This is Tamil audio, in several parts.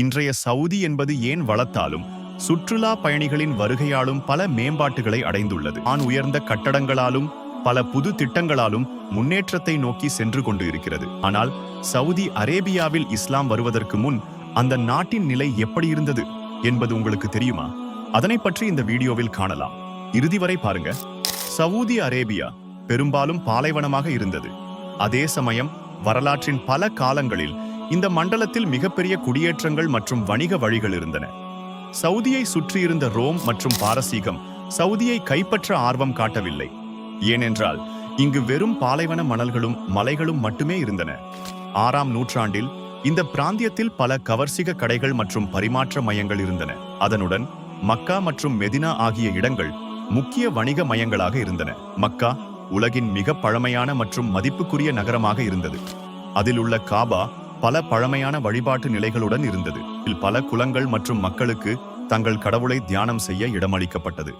இன்றைய சவுதி என்பது ஏன் வளத்தாலும் சுற்றுலா பயணிகளின் வருகையாலும் பல மேம்பாட்டுகளை அடைந்துள்ளது. ஆண் உயர்ந்த கட்டடங்களாலும் பல புது திட்டங்களாலும் முன்னேற்றத்தை நோக்கி சென்று கொண்டு இருக்கிறது. ஆனால் சவுதி அரேபியாவில் இஸ்லாம் வருவதற்கு முன் அந்த நாட்டின் நிலை எப்படி இருந்தது என்பது உங்களுக்கு தெரியுமா? அதனை பற்றி இந்த வீடியோவில் காணலாம். இறுதி வரை பாருங்க. சவுதி அரேபியா பெரும்பாலும் பாலைவனமாக இருந்தது. அதே சமயம் வரலாற்றின் பல காலங்களில் இந்த மண்டலத்தில் மிகப்பெரிய குடியேற்றங்கள் மற்றும் வணிக வழிகள் இருந்தன. சவுதியை சுற்றியிருந்த ரோம் மற்றும் பாரசீகம் சவுதியை கைப்பற்ற ஆர்வம் காட்டவில்லை. ஏனென்றால் இங்கு வெறும் பாலைவன மணல்களும் மலைகளும் மட்டுமே இருந்தன. ஆறாம் நூற்றாண்டில் இந்த பிராந்தியத்தில் பல கவர்சிக கடைகள் மற்றும் பரிமாற்ற மையங்கள் இருந்தன. அதனுடன் மக்கா மற்றும் மெதினா ஆகிய இடங்கள் முக்கிய வணிக மையங்களாக இருந்தன. மக்கா உலகின் மிக பழமையான மற்றும் மதிப்புக்குரிய நகரமாக இருந்தது. அதில் உள்ள காபா பல பழமையான வழிபாட்டு நிலைகளுடன் இருந்தது. இதில் பல குலங்கள் மற்றும் மக்களுக்கு தங்கள் கடவுளை தியானம் செய்ய இடமளிக்கப்பட்டது.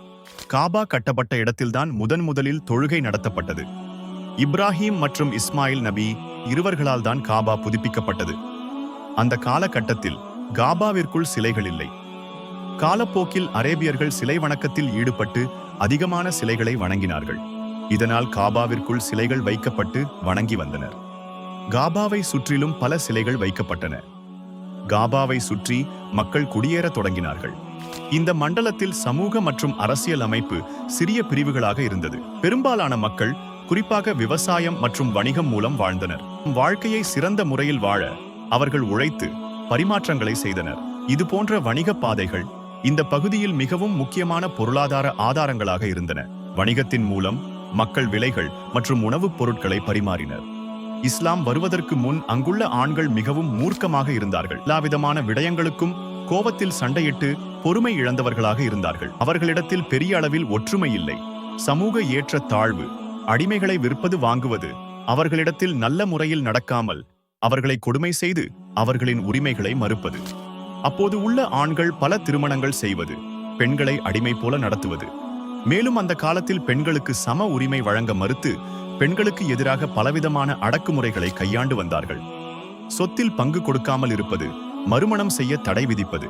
காபா கட்டப்பட்ட இடத்தில்தான் முதன் முதலில் தொழுகை நடத்தப்பட்டது. இப்ராஹிம் மற்றும் இஸ்மாயில் நபி இருவர்களால் தான் காபா புதுப்பிக்கப்பட்டது. அந்த காலகட்டத்தில் காபாவிற்குள் சிலைகள் இல்லை. காலப்போக்கில் அரேபியர்கள் சிலை வணக்கத்தில் ஈடுபட்டு அதிகமான சிலைகளை வணங்கினார்கள். இதனால் காபாவிற்குள் சிலைகள் வைக்கப்பட்டு வணங்கி வந்தனர். காபாவை சுற்றிலும் பல சிலைகள் வைக்கப்பட்டன. காபாவை சுற்றி மக்கள் குடியேறத் தொடங்கினார்கள். இந்த மண்டலத்தில் சமூக மற்றும் அரசியல் அமைப்பு சிறிய பிரிவுகளாக இருந்தது. பெரும்பாலான மக்கள் குறிப்பாக விவசாயம் மற்றும் வணிகம் மூலம் வாழ்ந்தனர். வாழ்க்கையை சிறந்த முறையில் வாழ அவர்கள் உழைத்து பரிமாற்றங்களை செய்தனர். இது போன்ற வணிக பாதைகள் இந்த பகுதியில் மிகவும் முக்கியமான பொருளாதார ஆதாரங்களாக இருந்தன. வணிகத்தின் மூலம் மக்கள் விலைகள் மற்றும் உணவுப் பொருட்களை பரிமாறினர். இஸ்லாம் வருவதற்கு முன் அங்குள்ள ஆண்கள் மிகவும் மூர்க்கமாக இருந்தார்கள். எல்லாவிதமான விடயங்களுக்கும் கோபத்தில் சண்டையிட்டு பொறுமை இழந்தவர்களாக இருந்தார்கள். அவர்களிடத்தில் பெரிய அளவில் ஒற்றுமை இல்லை. சமூக ஏற்ற தாழ்வு அடிமைகளை விற்பது வாங்குவது அவர்களிடத்தில் நல்ல முறையில் நடக்காமல் அவர்களை கொடுமை செய்து அவர்களின் உரிமைகளை மறுப்பது. அப்போது உள்ள ஆண்கள் பல திருமணங்கள் செய்வது பெண்களை அடிமை போல நடத்துவது. மேலும் அந்த காலத்தில் பெண்களுக்கு சம உரிமை வழங்க மறுத்து பெண்களுக்கு எதிராக பலவிதமான அடக்குமுறைகளை கையாண்டு வந்தார்கள். சொத்தில் பங்கு கொடுக்காமல் இருப்பது மறுமணம் செய்ய தடை விதிப்பது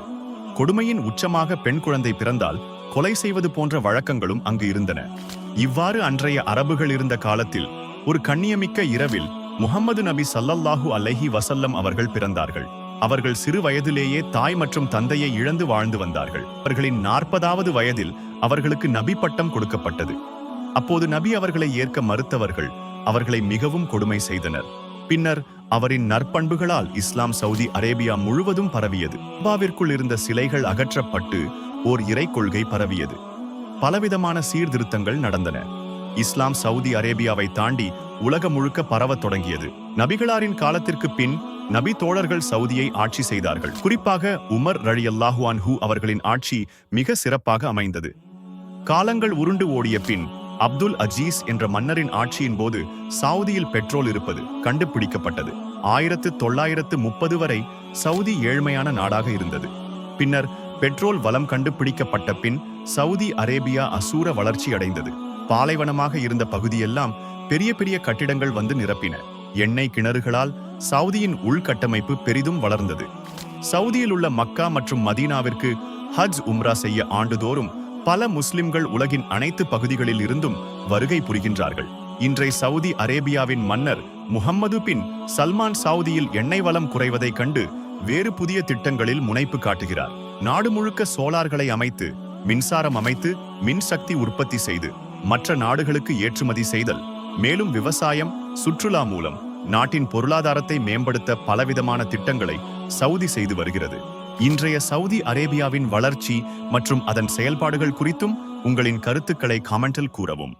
கொடுமையின் உச்சமாக பெண் குழந்தை பிறந்தால் கொலை செய்வது போன்ற வழக்கங்களும் அங்கு இருந்தன. இவ்வாறு அன்றைய அரபுகள் இருந்த காலத்தில் ஒரு கண்ணியமிக்க இரவில் முகம்மது நபி சல்லல்லாஹு அலைஹி வசல்லம் அவர்கள் பிறந்தார்கள். அவர்கள் சிறு வயதிலேயே தாய் மற்றும் தந்தையை இழந்து வாழ்ந்து வந்தார்கள். அவர்களின் நாற்பதாவது வயதில் அவர்களுக்கு நபி பட்டம் கொடுக்கப்பட்டது. அப்போது நபி அவர்களை ஏற்க மறுத்தவர்கள் அவர்களை மிகவும் கொடுமை செய்தனர். பின்னர் அவரின் நற்பண்புகளால் இஸ்லாம் சவுதி அரேபியா முழுவதும் பரவியது. பாவிற்குள் இருந்த சிலைகள் அகற்றப்பட்டு ஓர் இறை கொள்கை பரவியது. பலவிதமான சீர்திருத்தங்கள் நடந்தன. இஸ்லாம் சவுதி அரேபியாவை தாண்டி உலகம் முழுக்க பரவத் தொடங்கியது. நபிகளாரின் காலத்திற்கு பின் நபி தோழர்கள் சவுதியை ஆட்சி செய்தார்கள். குறிப்பாக உமர் ரழியல்லாஹுவான் ஹூ அவர்களின் ஆட்சி மிக சிறப்பாக அமைந்தது. காலங்கள் உருண்டு ஓடிய பின் அப்துல் அஜீஸ் என்ற மன்னரின் ஆட்சியின் போது சவுதியில் பெட்ரோல் இருப்பது கண்டுபிடிக்கப்பட்டது. ஆயிரத்து தொள்ளாயிரத்து முப்பது வரை சவுதி ஏழ்மையான நாடாக இருந்தது. பின்னர் பெட்ரோல் வளம் கண்டுபிடிக்கப்பட்ட பின் சவுதி அரேபியா அசூர வளர்ச்சி அடைந்தது. பாலைவனமாக இருந்த பகுதியெல்லாம் பெரிய பெரிய கட்டிடங்கள் வந்து நிரப்பின. எண்ணெய் கிணறுகளால் சவுதியின் உள்கட்டமைப்பு பெரிதும் வளர்ந்தது. சவுதியில் உள்ள மக்கா மற்றும் மதீனாவிற்கு ஹஜ் உம்ரா செய்ய ஆண்டுதோறும் பல முஸ்லிம்கள் உலகின் அனைத்து பகுதிகளில் இருந்தும் வருகை புரிகின்றார்கள். இன்றை சவுதி அரேபியாவின் மன்னர் முகம்மது பின் சல்மான் சவுதியில் எண்ணெய் வளம் குறைவதைக் கண்டு வேறு புதிய திட்டங்களில் முனைப்பு காட்டுகிறார். நாடு முழுக்க சோலார்களை அமைத்து மின்சாரம் அமைத்து மின்சக்தி உற்பத்தி செய்து மற்ற நாடுகளுக்கு ஏற்றுமதி செய்தல் மேலும் விவசாயம் சுற்றுலா மூலம் நாட்டின் பொருளாதாரத்தை மேம்படுத்த பலவிதமான திட்டங்களை சவுதி செய்து வருகிறது. இன்றைய சவுதி அரேபியாவின் வளர்ச்சி மற்றும் அதன் செயல்பாடுகள் குறித்தும் உங்களின் கருத்துக்களை காமெண்டில் கூறவும்.